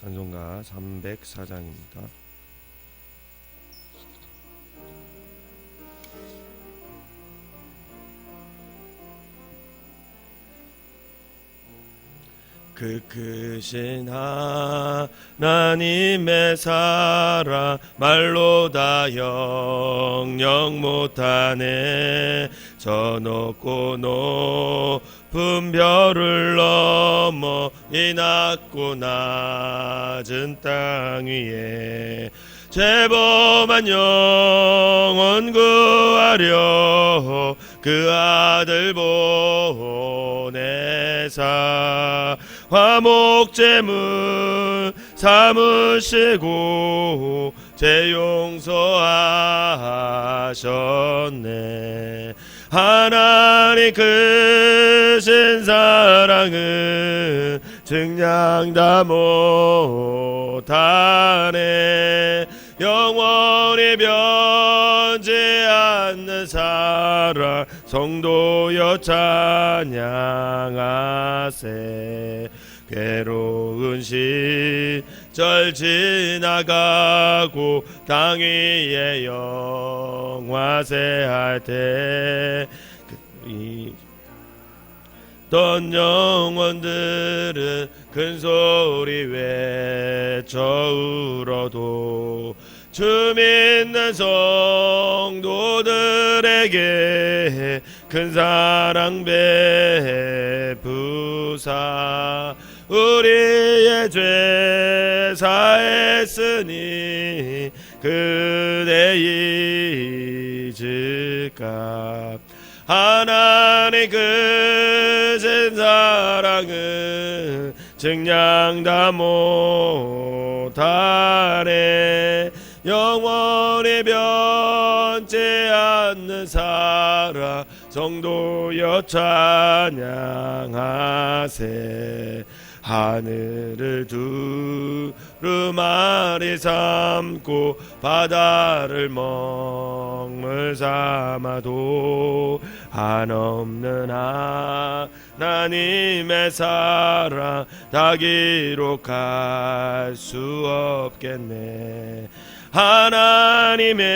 찬송가 304장입니다. 그 크신 하나님의 사랑 말로 다 영영 못하네 저 높고 높 은 별을 넘어 이 낮고 낮은 땅 위에 죄범한 영혼 구하려 그 아들 보내사 화목제물 삼으시고 제 용서하셨네 하나님 크신 사랑은 증량 다 못하네. 영원히 변치 않는 사랑 성도여 찬양하세 괴로운 시절 지나가고 강 위에 영화세할 때 이- 어떤 영혼들은 큰 소리 외쳐 울어도 주 믿는 성도들에게 큰 사랑 베푸사 우리의 죄 사했으니 그대 잊을까 하나님 그신 사랑은 증량 다 못하네. 영원히 변치 않는 사랑 성도여 찬양하세 하늘을 두루마리 삼고 바다를 먹물 삼아도 한없는 하나님의 사랑 다 기록할 수 없겠네. 하나님의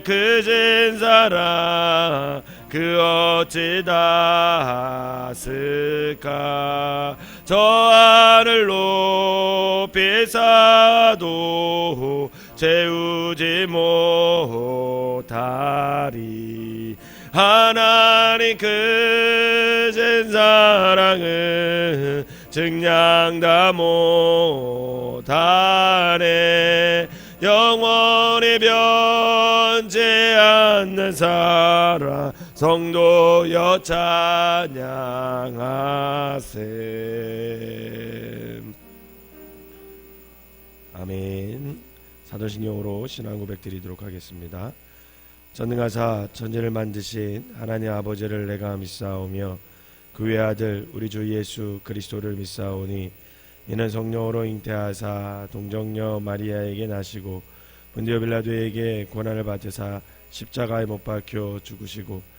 그진 사랑 그 어찌 닿았을까? 저 하늘 높이 사도 채우지 못하리. 하나님 그진 사랑은 증량 다 못하네. 영원히 변치 않는 사랑 성도여 찬양하세 아멘. 사도신경으로 신앙 고백 드리도록 하겠습니다. 전능하사 천지를 만드신 하나님 아버지를 내가 믿사오며 그 외아들 우리 주 예수 그리스도를 믿사오니 이는 성령으로 잉태하사 동정녀 마리아에게 나시고 본디오 빌라도에게 고난을 받으사 십자가에 못 박혀 죽으시고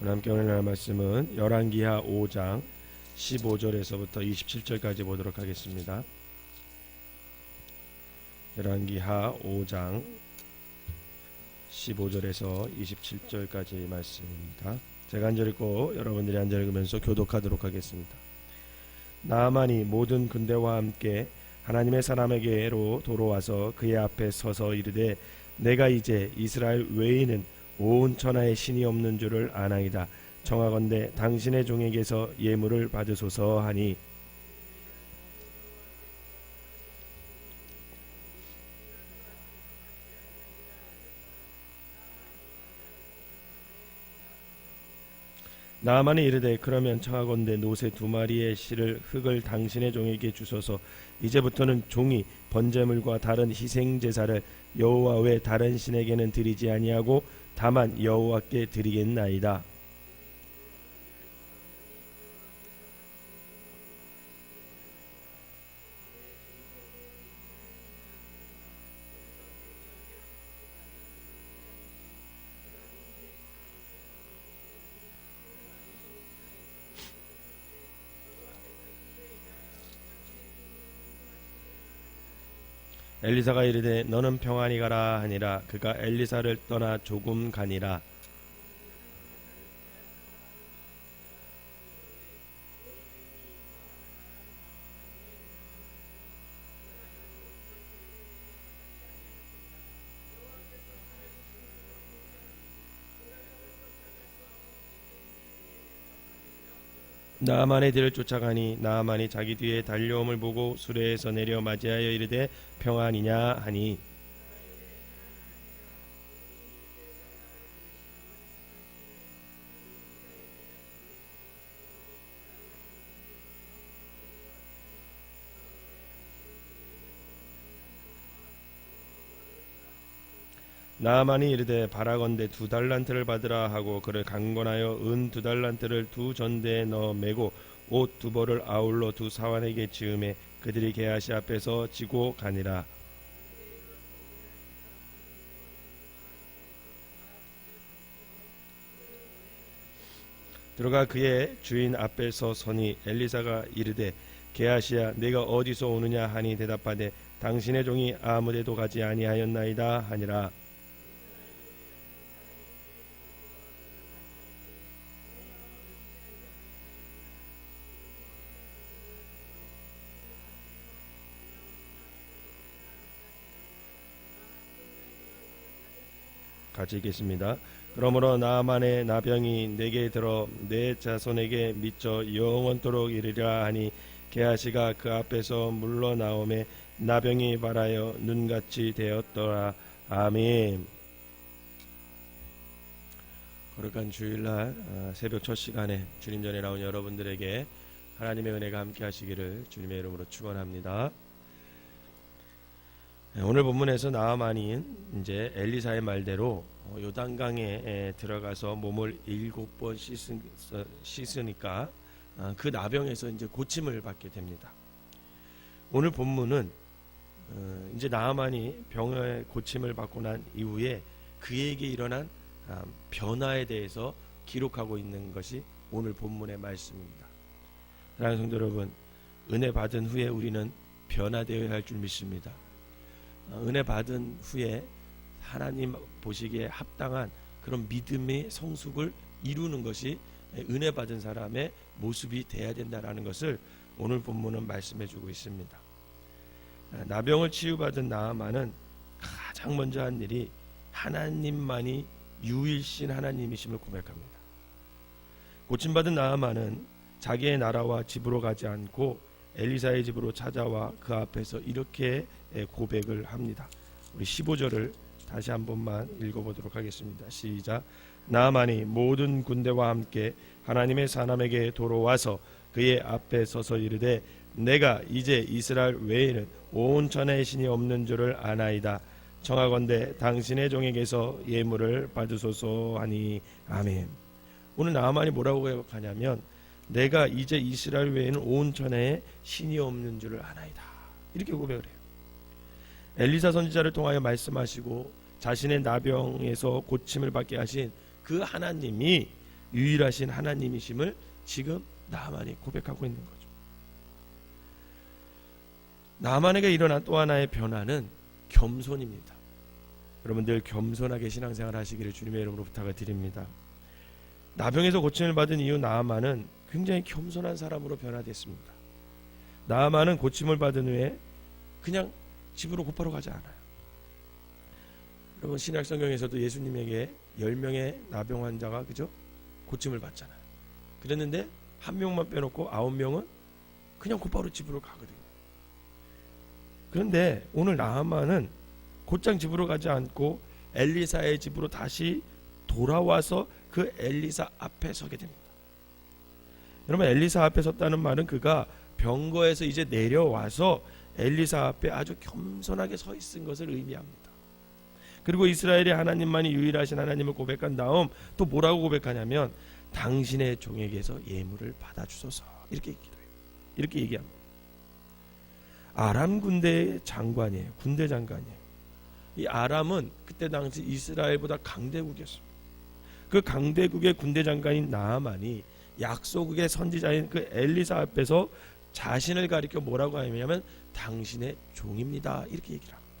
오늘 함께 오늘 날 말씀은 열왕기하 5장 15절에서부터 27절까지 보도록 하겠습니다. 열왕기하 5장 15절에서 27절까지 말씀입니다. 제가 한절 읽고 여러분들이 한절 읽으면서 교독하도록 하겠습니다. 나아만이 모든 군대와 함께 하나님의 사람에게로 돌아와서 그의 앞에 서서 이르되 내가 이제 이스라엘 외에는 온 천하에 신이 없는 줄을 아나이다. 청하건대 당신의 종에게서 예물을 받으소서 하니 나만이 이르되 그러면 청하건대 노새 두 마리의 실을 흙을 당신의 종에게 주소서 이제부터는 종이 번제물과 다른 희생 제사를 여호와 외 다른 신에게는 드리지 아니하고 다만 여호와께 드리겠나이다. 엘리사가 이르되 너는 평안히 가라 하니라. 그가 엘리사를 떠나 조금 가니라 나만의 뒤를 쫓아가니 나만이 자기 뒤에 달려옴을 보고 수레에서 내려 맞이하여 이르되 평안이냐 하니 나만이 이르되 바라건대 두 달란트를 받으라 하고 그를 강권하여 은 두 달란트를 두 전대에 넣어 매고 옷 두 벌을 아울러 두 사환에게 지음에 그들이 게하시 앞에서 지고 가니라. 들어가 그의 주인 앞에 서 서니 엘리사가 이르되 게하시야 내가 어디서 오느냐 하니 대답하되 당신의 종이 아무데도 가지 아니하였나이다 하니라 같이 읽겠습니다. 그러므로 나만의 나병이 내게 들어 내 자손에게 미쳐 영원토록 이르리라 하니 게하시가 그 앞에서 물러나오매 나병이 발하여 눈같이 되었더라. 아멘. 거룩한 주일날 아, 새벽 첫 시간에 주님 전에 나온 여러분들에게 하나님의 은혜가 함께 하시기를 주님의 이름으로 축원합니다. 네, 오늘 본문에서 나아만이 이제 엘리사의 말대로 어, 요단강에 에, 들어가서 몸을 일곱 번 어, 씻으니까 아, 그 나병에서 이제 고침을 받게 됩니다. 오늘 본문은 어, 이제 나아만이 병의 고침을 받고 난 이후에 그에게 일어난 아, 변화에 대해서 기록하고 있는 것이 오늘 본문의 말씀입니다. 사랑하는 성도 여러분, 은혜 받은 후에 우리는 변화되어야 할 줄 믿습니다. 어, 은혜 받은 후에 하나님 보시기에 합당한 그런 믿음의 성숙을 이루는 것이 은혜 받은 사람의 모습이 돼야 된다라는 것을 오늘 본문은 말씀해 주고 있습니다. 아, 나병을 치유받은 나아만은 가장 먼저 한 일이 하나님만이 유일신 하나님이심을 고백합니다. 고침받은 나아만은 자기의 나라와 집으로 가지 않고 엘리사의 집으로 찾아와 그 앞에서 이렇게 고백을 합니다. 우리 15절을 다시 한 번만 읽어보도록 하겠습니다. 시작. 나만이 모든 군대와 함께 하나님의 사람에게 돌아와서 그의 앞에 서서 이르되 내가 이제 이스라엘 외에는 온 천하의 신이 없는 줄을 아나이다. 청하건대 당신의 종에게서 예물을 받으소서 하니 아멘. 오늘 나만이 뭐라고 고백하냐면 내가 이제 이스라엘 외에는 온 천하에 신이 없는 줄을 아나이다. 이렇게 고백을 해요. 엘리사 선지자를 통하여 말씀하시고 자신의 나병에서 고침을 받게 하신 그 하나님이 유일하신 하나님이심을 지금 나만이 고백하고 있는 거죠. 나만에게 일어난 또 하나의 변화는 겸손입니다. 여러분들 겸손하게 신앙생활 하시기를 주님의 이름으로 부탁을 드립니다. 나병에서 고침을 받은 이후 나아만은 굉장히 겸손한 사람으로 변화됐습니다. 나아만은 고침을 받은 후에 그냥 집으로 곧바로 가지 않아요. 여러분 신약 성경에서도 예수님에게 10명의 나병 환자가 그죠? 고침을 받잖아요. 그랬는데 한 명만 빼놓고 아홉 명은 그냥 곧바로 집으로 가거든요. 그런데 오늘 나아만은 곧장 집으로 가지 않고 엘리사의 집으로 다시 돌아와서 그 엘리사 앞에 서게 됩니다. 여러분 엘리사 앞에 섰다는 말은 그가 병거에서 이제 내려와서 엘리사 앞에 아주 겸손하게 서 있은 것을 의미합니다. 그리고 이스라엘의 하나님만이 유일하신 하나님을 고백한 다음 또 뭐라고 고백하냐면 당신의 종에게서 예물을 받아 주소서 이렇게 기도해요. 이렇게 얘기합니다. 아람 군대의 장관이에요. 군대 장관이에요. 이 아람은 그때 당시 이스라엘보다 강대국이었습니다. 그 강대국의 군대 장관인 나아만이 약소국의 선지자인 그 엘리사 앞에서 자신을 가리켜 뭐라고 하냐면 당신의 종입니다. 이렇게 얘기를 합니다.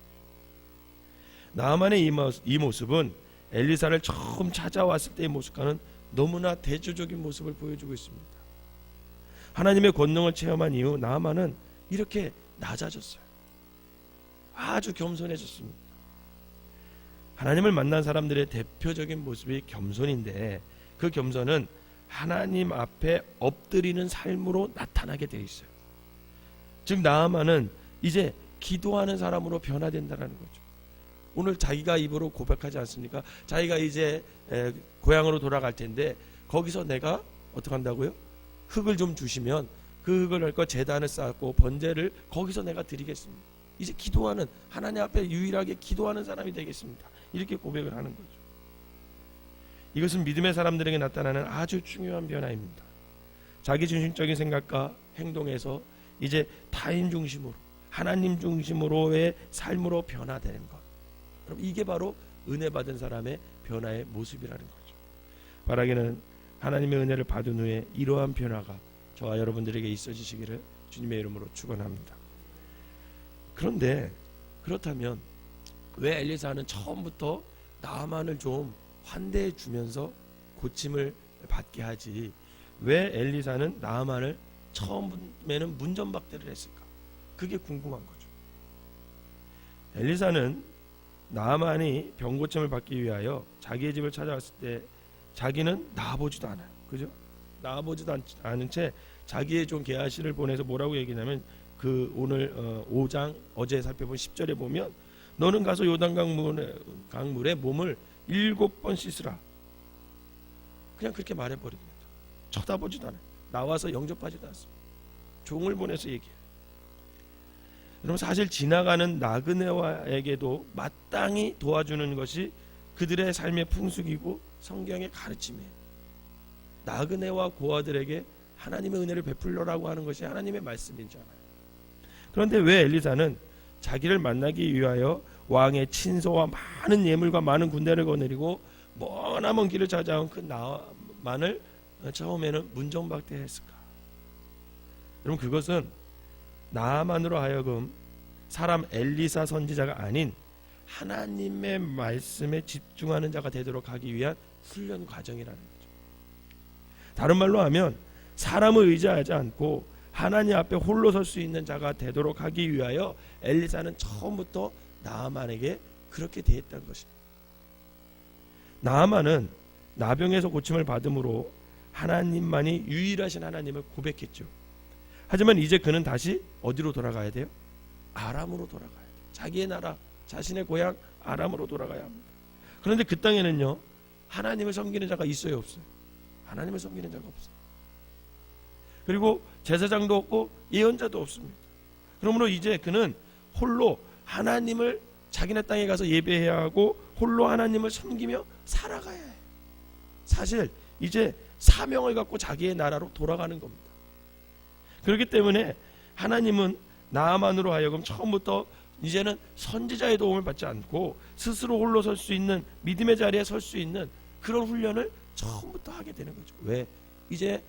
나아만의 이, 모습, 이 모습은 엘리사를 처음 찾아왔을 때의 모습과는 너무나 대조적인 모습을 보여주고 있습니다. 하나님의 권능을 체험한 이후 나아만은 이렇게 낮아졌어요. 아주 겸손해졌습니다. 하나님을 만난 사람들의 대표적인 모습이 겸손인데 그 겸손은 하나님 앞에 엎드리는 삶으로 나타나게 되어 있어요. 즉 나아만은 이제 기도하는 사람으로 변화된다는 거죠. 오늘 자기가 입으로 고백하지 않습니까? 자기가 이제 에, 고향으로 돌아갈 텐데 거기서 내가 어떻게 한다고요? 흙을 좀 주시면 그 흙을 할거 재단을 쌓고 번제를 거기서 내가 드리겠습니다. 이제 기도하는 하나님 앞에 유일하게 기도하는 사람이 되겠습니다. 이렇게 고백을 하는 거죠. 이것은 믿음의 사람들에게 나타나는 아주 중요한 변화입니다. 자기 중심적인 생각과 행동에서 이제 타인 중심으로 하나님 중심으로의 삶으로 변화되는 것. 여러분 이게 바로 은혜 받은 사람의 변화의 모습이라는 거죠. 바라기는 하나님의 은혜를 받은 후에 이러한 변화가 저와 여러분들에게 있어지시기를 주님의 이름으로 축원합니다. 그런데 그렇다면 왜 엘리사는 처음부터 나만을 좀 환대해 주면서 고침을 받게 하지 왜 엘리사는 나만을 처음에는 문전박대를 했을까? 그게 궁금한 거죠. 엘리사는 나만이 병고침을 받기 위하여 자기의 집을 찾아왔을 때 자기는 나아보지도 않아요. 그죠? 나아보지도 않, 않은 채 자기의 종 게하시를 보내서 뭐라고 얘기냐면 그 오늘 어, 5장 어제 살펴본 10절에 보면 너는 가서 요단 강 물에, 강물에 몸을 일곱 번 씻으라. 그냥 그렇게 말해버립니다. 쳐다보지도 않아요. 나와서 영접하지도 않습니다. 종을 보내서 얘기해요. 여러분 사실 지나가는 나그네와에게도 마땅히 도와주는 것이 그들의 삶의 풍습이고 성경의 가르침이에요. 나그네와 고아들에게 하나님의 은혜를 베풀려라고 하는 것이 하나님의 말씀이잖아요. 그런데 왜 엘리사는 자기를 만나기 위하여 왕의 친소와 많은 예물과 많은 군대를 거느리고 머나먼 길을 찾아온 그 나만을 처음에는 문정박대했을까? 여러분 그것은 나만으로 하여금 사람 엘리사 선지자가 아닌 하나님의 말씀에 집중하는 자가 되도록 하기 위한 훈련 과정이라는 거죠. 다른 말로 하면 사람을 의지하지 않고 하나님 앞에 홀로 설 수 있는 자가 되도록 하기 위하여 엘리사는 처음부터 나아만에게 그렇게 대했다는 것입니다. 나아만은 나병에서 고침을 받음으로 하나님만이 유일하신 하나님을 고백했죠. 하지만 이제 그는 다시 어디로 돌아가야 돼요? 아람으로 돌아가야 돼요. 자기의 나라, 자신의 고향 아람으로 돌아가야 합니다. 그런데 그 땅에는요. 하나님을 섬기는 자가 있어요, 없어요? 하나님을 섬기는 자가 없어요. 그리고 제사장도 없고 예언자도 없습니다. 그러므로 이제 그는 홀로 하나님을 자기네 땅에 가서 예배해야 하고 홀로 하나님을 섬기며 살아가야 해요. 사실 이제 사명을 갖고 자기의 나라로 돌아가는 겁니다. 그렇기 때문에 하나님은 나만으로 하여금 처음부터 이제는 선지자의 도움을 받지 않고 스스로 홀로 설 수 있는 믿음의 자리에 설 수 있는 그런 훈련을 처음부터 하게 되는 거죠. 왜? 이제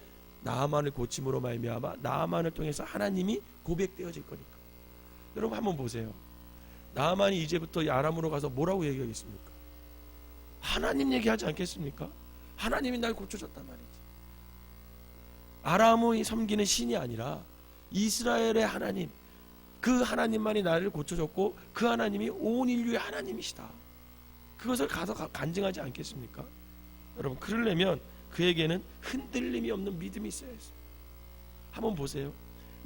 나만을 고침으로 말미암아 나만을 통해서 하나님이 고백되어질 거니까. 여러분 한번 보세요. 나만이 이제부터 아람으로 가서 뭐라고 얘기하겠습니까? 하나님 얘기하지 않겠습니까? 하나님이 날 고쳐줬단 말이지. 아람의 섬기는 신이 아니라 이스라엘의 하나님, 그 하나님만이 나를 고쳐줬고 그 하나님이 온 인류의 하나님이시다. 그것을 가서 간증하지 않겠습니까? 여러분 그러려면 그에게는 흔들림이 없는 믿음이 있어야 했어요. 한번 보세요.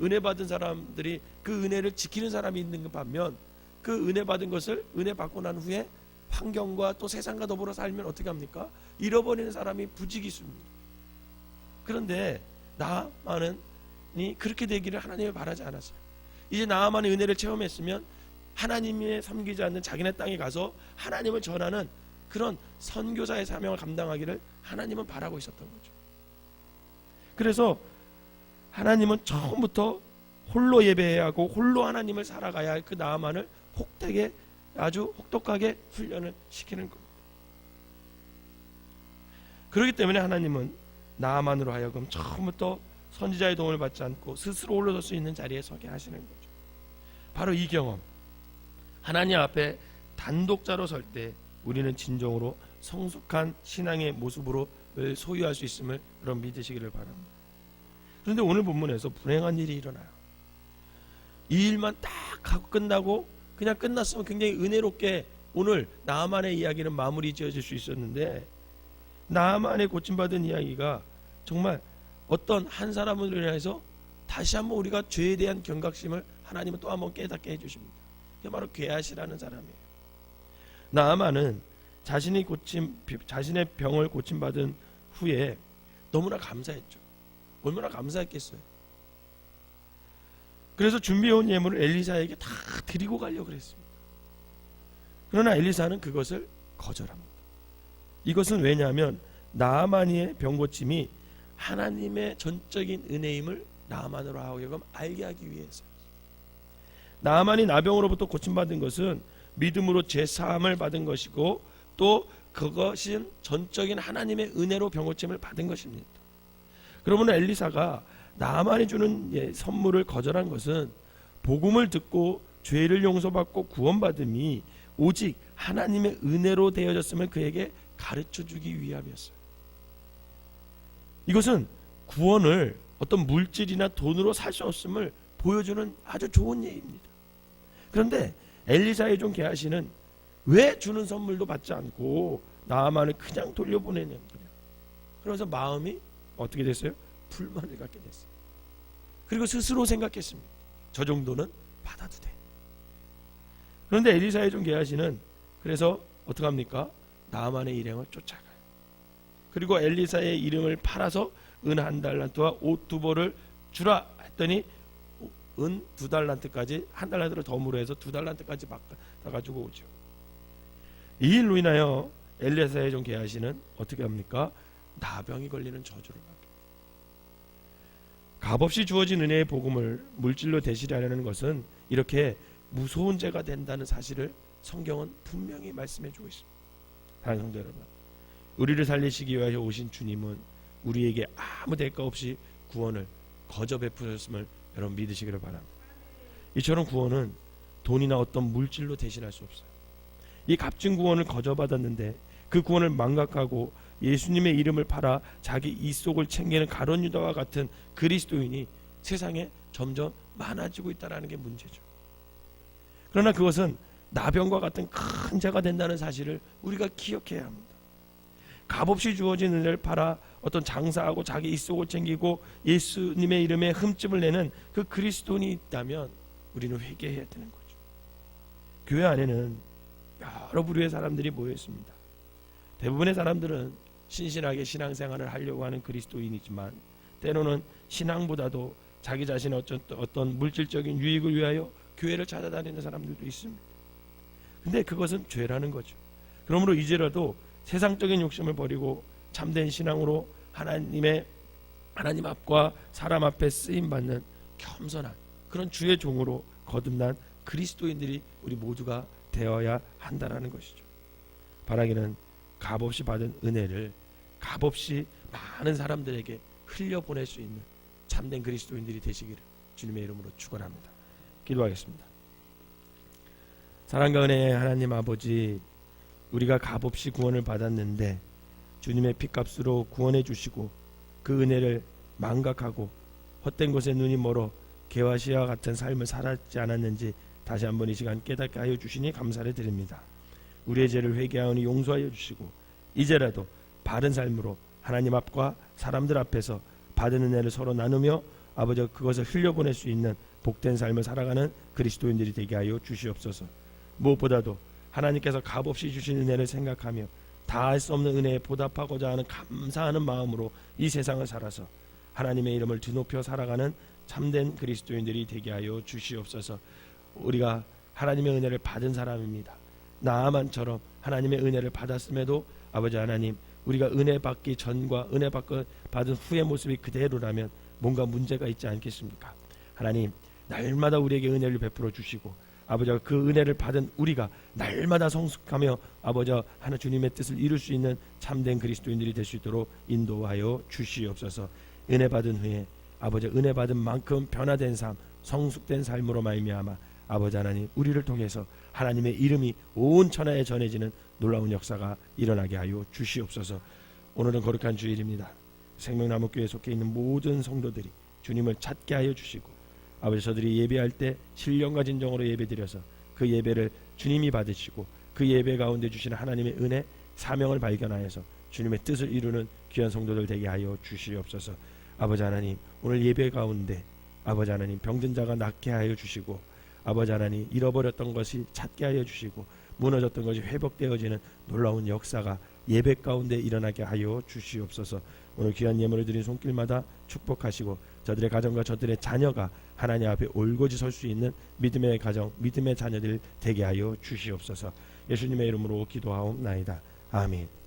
은혜 받은 사람들이 그 은혜를 지키는 사람이 있는 반면 그 은혜 받은 것을 은혜 받고 난 후에 환경과 또 세상과 더불어 살면 어떻게 합니까? 잃어버리는 사람이 부지기수입니다. 그런데 나만은이 그렇게 되기를 하나님이 바라지 않았어요. 이제 나만의 은혜를 체험했으면 하나님의 섬기지 않는 자기네 땅에 가서 하나님을 전하는 그런 선교사의 사명을 감당하기를 하나님은 바라고 있었던 거죠. 그래서 하나님은 처음부터 홀로 예배해야 하고 홀로 하나님을 살아가야 할 그 나만을 혹되게 아주 혹독하게 훈련을 시키는 겁니다. 그렇기 때문에 하나님은 나만으로 하여금 처음부터 선지자의 도움을 받지 않고 스스로 올라설 수 있는 자리에 서게 하시는 거죠. 바로 이 경험. 하나님 앞에 단독자로 설 때 우리는 진정으로 성숙한 신앙의 모습으로 소유할 수 있음을 여러분 믿으시기를 바랍니다. 그런데 오늘 본문에서 불행한 일이 일어나요. 이 일만 딱 하고 끝나고 그냥 끝났으면 굉장히 은혜롭게 오늘 나만의 이야기는 마무리 지어질 수 있었는데 나만의 고침받은 이야기가 정말 어떤 한 사람으로 인해서 다시 한번 우리가 죄에 대한 경각심을 하나님은 또 한번 깨닫게 해주십니다. 그게 바로 괴하시라는 사람이에요. 나아만은 자신이 고침 자신의 병을 고침받은 후에 너무나 감사했죠. 얼마나 감사했겠어요. 그래서 준비해온 예물을 엘리사에게 다 드리고 가려고 그랬습니다. 그러나 엘리사는 그것을 거절합니다. 이것은 왜냐하면 나아만이의 병고침이 하나님의 전적인 은혜임을 나아만으로 하여금 알게 하기 위해서. 나아만이 나병으로부터 고침받은 것은 믿음으로 제 사함을 받은 것이고 또 그것은 전적인 하나님의 은혜로 병고침을 받은 것입니다. 그러면 엘리사가 나만이 주는 예, 선물을 거절한 것은 복음을 듣고 죄를 용서받고 구원받음이 오직 하나님의 은혜로 되어졌음을 그에게 가르쳐 주기 위함이었어요. 이것은 구원을 어떤 물질이나 돈으로 살 수 없음을 보여주는 아주 좋은 예입니다. 그런데 엘리사의 종 게하시는 왜 주는 선물도 받지 않고 나만을 그냥 돌려보내는 거냐. 그러면서 마음이 어떻게 됐어요? 불만을 갖게 됐어요. 그리고 스스로 생각했습니다. 저 정도는 받아도 돼. 그런데 엘리사의 종 게하시는 그래서 어떻게 합니까? 나만의 일행을 쫓아가요. 그리고 엘리사의 이름을 팔아서 은 한 달란트와 옷 두 벌을 주라 했더니 은 두 달란트까지 한 달란트를 덤으로 해서 두 달란트까지 바꿔 가지고 오죠. 이 일로 인하여 엘리사의 종 게하시는 어떻게 합니까? 나병이 걸리는 저주를 받게. 값없이 주어진 은혜의 복음을 물질로 대신하려는 것은 이렇게 무서운 죄가 된다는 사실을 성경은 분명히 말씀해 주고 있습니다. 사랑하는 성도 여러분, 우리를 살리시기 위하여 오신 주님은 우리에게 아무 대가 없이 구원을 거저 베푸셨음을 여러분 믿으시기를 바랍니다. 이처럼 구원은 돈이나 어떤 물질로 대신할 수 없어요. 이 값진 구원을 거저 받았는데 그 구원을 망각하고 예수님의 이름을 팔아 자기 이속을 챙기는 가론 유다와 같은 그리스도인이 세상에 점점 많아지고 있다라는 게 문제죠. 그러나 그것은 나병과 같은 큰 죄가 된다는 사실을 우리가 기억해야 합니다. 값없이 주어진 은혜를 팔아 어떤 장사하고 자기 이속을 챙기고 예수님의 이름에 흠집을 내는 그 그리스도인이 있다면 우리는 회개해야 되는 거죠. 교회 안에는 여러 부류의 사람들이 모여 있습니다. 대부분의 사람들은 신실하게 신앙생활을 하려고 하는 그리스도인이지만 때로는 신앙보다도 자기 자신의 어떤, 어떤 물질적인 유익을 위하여 교회를 찾아다니는 사람들도 있습니다. 근데 그것은 죄라는 거죠. 그러므로 이제라도 세상적인 욕심을 버리고 참된 신앙으로 하나님의 하나님 앞과 사람 앞에 쓰임 받는 겸손한 그런 주의 종으로 거듭난 그리스도인들이 우리 모두가 되어야 한다라는 것이죠. 바라기는 값없이 받은 은혜를 값없이 많은 사람들에게 흘려 보낼 수 있는 참된 그리스도인들이 되시기를 주님의 이름으로 축원합니다. 기도하겠습니다. 사랑과 은혜의 하나님 아버지 우리가 값없이 구원을 받았는데 주님의 피값으로 구원해 주시고 그 은혜를 망각하고 헛된 곳에 눈이 멀어 개와 시와 같은 삶을 살았지 않았는지 다시 한번 이 시간 깨닫게 하여 주시니 감사를 드립니다. 우리의 죄를 회개하오니 용서하여 주시고 이제라도 바른 삶으로 하나님 앞과 사람들 앞에서 받은 은혜를 서로 나누며 아버지 그것을 흘려보낼 수 있는 복된 삶을 살아가는 그리스도인들이 되게 하여 주시옵소서. 무엇보다도 하나님께서 값없이 주신 은혜를 생각하며 다할 수 없는 은혜에 보답하고자 하는 감사하는 마음으로 이 세상을 살아서 하나님의 이름을 드높여 살아가는 참된 그리스도인들이 되게 하여 주시옵소서. 우리가 하나님의 은혜를 받은 사람입니다. 나아만처럼 하나님의 은혜를 받았음에도 아버지 하나님 우리가 은혜 받기 전과 은혜 받은 후의 모습이 그대로라면 뭔가 문제가 있지 않겠습니까? 하나님 날마다 우리에게 은혜를 베풀어 주시고 아버지가 그 은혜를 받은 우리가 날마다 성숙하며 아버지 하나 주님의 뜻을 이룰 수 있는 참된 그리스도인들이 될 수 있도록 인도하여 주시옵소서. 은혜 받은 후에 아버지 은혜 받은 만큼 변화된 삶, 성숙된 삶으로 말미암아 아버지 하나님 우리를 통해서 하나님의 이름이 온 천하에 전해지는 놀라운 역사가 일어나게 하여 주시옵소서. 오늘은 거룩한 주일입니다. 생명나무 교회에 속해 있는 모든 성도들이 주님을 찾게 하여 주시고 아버지 저들이 예배할 때 신령과 진정으로 예배드려서 그 예배를 주님이 받으시고 그 예배 가운데 주시는 하나님의 은혜 사명을 발견하여서 주님의 뜻을 이루는 귀한 성도들 되게 하여 주시옵소서. 아버지 하나님 오늘 예배 가운데 아버지 하나님 병든 자가 낫게 하여 주시고 아버지 하나님 잃어버렸던 것이 찾게 하여 주시고 무너졌던 것이 회복되어지는 놀라운 역사가 예배 가운데 일어나게 하여 주시옵소서. 오늘 귀한 예물을 드린 손길마다 축복하시고 저들의 가정과 저들의 자녀가 하나님 앞에 올고지 설 수 있는 믿음의 가정, 믿음의 자녀들 되게 하여 주시옵소서. 예수님의 이름으로 기도하옵나이다. 아멘.